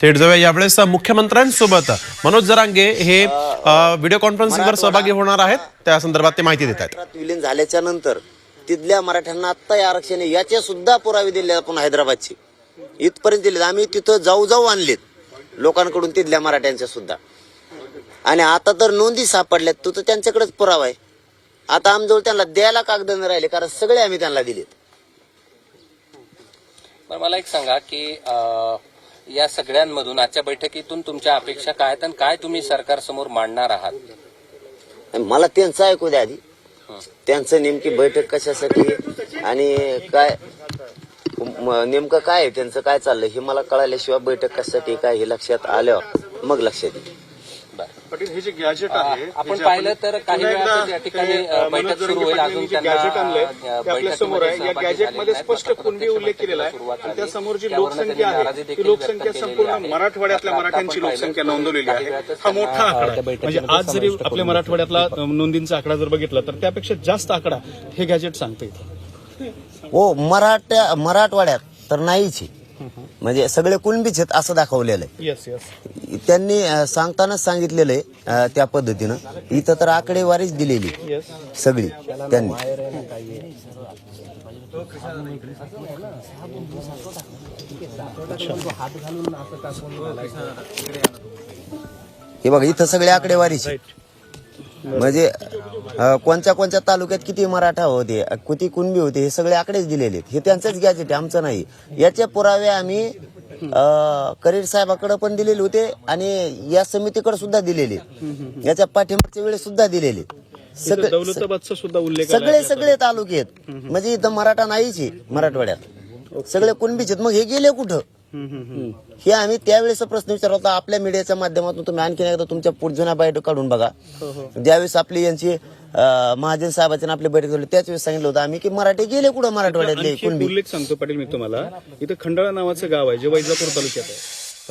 थेट जाऊया यावेळेस मुख्यमंत्र्यांसोबत. मनोज जरांगे हे व्हिडिओ कॉन्फरन्सिंगवर सहभागी होणार आहेत. त्या संदर्भात ते माहिती देत आहेत. विलीन झाल्याच्यानंतर तिथल्या मराठ्यांना आत्ता हे आरक्षण आहे. याचे सुद्धा पुरावे दिले आपण हैदराबादचे. इथपर्यंत दिले आम्ही तिथं जाऊ जाऊ आणलेत. लोकांकडून तिथल्या मराठ्यांच्या सुद्धा. आणि आता तर नोंदी सापडल्यात. तो तर त्यांच्याकडेच पुरावा आहे. आता आमजवळ त्यांना द्यायला कागद नाही राहिले कारण सगळे आम्ही त्यांना दिलेत. पण मला एक सांगा की या सगळ्यांमधून आजच्या बैठकीतून तुमच्या अपेक्षा काय आहेत आणि काय तुम्ही सरकारसमोर मांडणार आहात? मला त्यांचं ऐकू द्या आधी. त्यांचं नेमकी बैठक कशासाठी आहे आणि काय नेमकं काय आहे? त्यांचं काय चाललंय हे मला कळाल्याशिवाय बैठक कशासाठी काय हे लक्षात आल्यावर मग लक्षात येईल. पाटील हे जे गॅजेट आहे आ, आपण पाहिलं तर काही वेळा ठिकाणी, बैठक सुरू होईल. अजून गॅजेट आणलंय आपल्यासमोर आहे या सहभागी गॅजेट झालेले मध्ये नाहीत. स्पष्ट कुणबी प्रत्यक्ष उल्लेख केलेला आहे आणि. त्या समोर जी लोकसंख्या आहे ती लोकसंख्या संपूर्ण. मराठवाड्यातल्या मराठ्यांची लोकसंख्या नोंदवलेली आहे हा मोठा आकडा म्हणजे आज जरी आपल्या मराठवाड्यातला नोंदींचा आकडा जर बघितला तर त्यापेक्षा जास्त आकडा हे गॅजेट सांगते इथं. हो मराठ्या मराठवाड्यात तर नाहीच आहे. म्हणजे सगळे कुणबीच आहेत असं दाखवलेलं आहे. येस येस त्यांनी अ, सांगतानाच सांगितलेलं आहे अ, त्या पद्धतीनं. इथं तर आकडेवारीच दिलेली येस सगळी त्यांनी. हे बघा इथं सगळे आकडेवारीच आहे. म्हणजे कोणत्या कोणत्या तालुक्यात किती मराठा होते किती कुणबी होते हे सगळे आकडेच दिलेले आहेत. हे त्यांचंच गॅजेट आहे आमचं नाही. याचे पुरावे आम्ही करीर साहेबाकडे पण दिलेले होते आणि या समितीकडे सुद्धा दिलेले. याच्या पाठिंबाच्या वेळेस सुद्धा दिलेले सगळे सगळे सगळे तालुके आहेत. म्हणजे इथं मराठा नाहीच आहे मराठवाड्यात. सगळे कुणबीच आहेत. मग हे गेले कुठं. हे आम्ही त्यावेळेस प्रश्न विचारला होता आपल्या मीडियाच्या माध्यमातून तुम्ही आणखीन एकदा तुमच्या जुन्या बैठक काढून बघा. ज्यावेळेस आपली यांची महाजन साहेबांची आपली बैठक झाली त्याच वेळेस सांगितलं होतं आम्ही की मराठी गेले कुठं? मराठवाड्यातले उल्लेख सांगतो पाटील मी तुम्हाला. इथं खंडाळा नावाचं गाव आहे जे वैजापूर तालुक्यात आहे.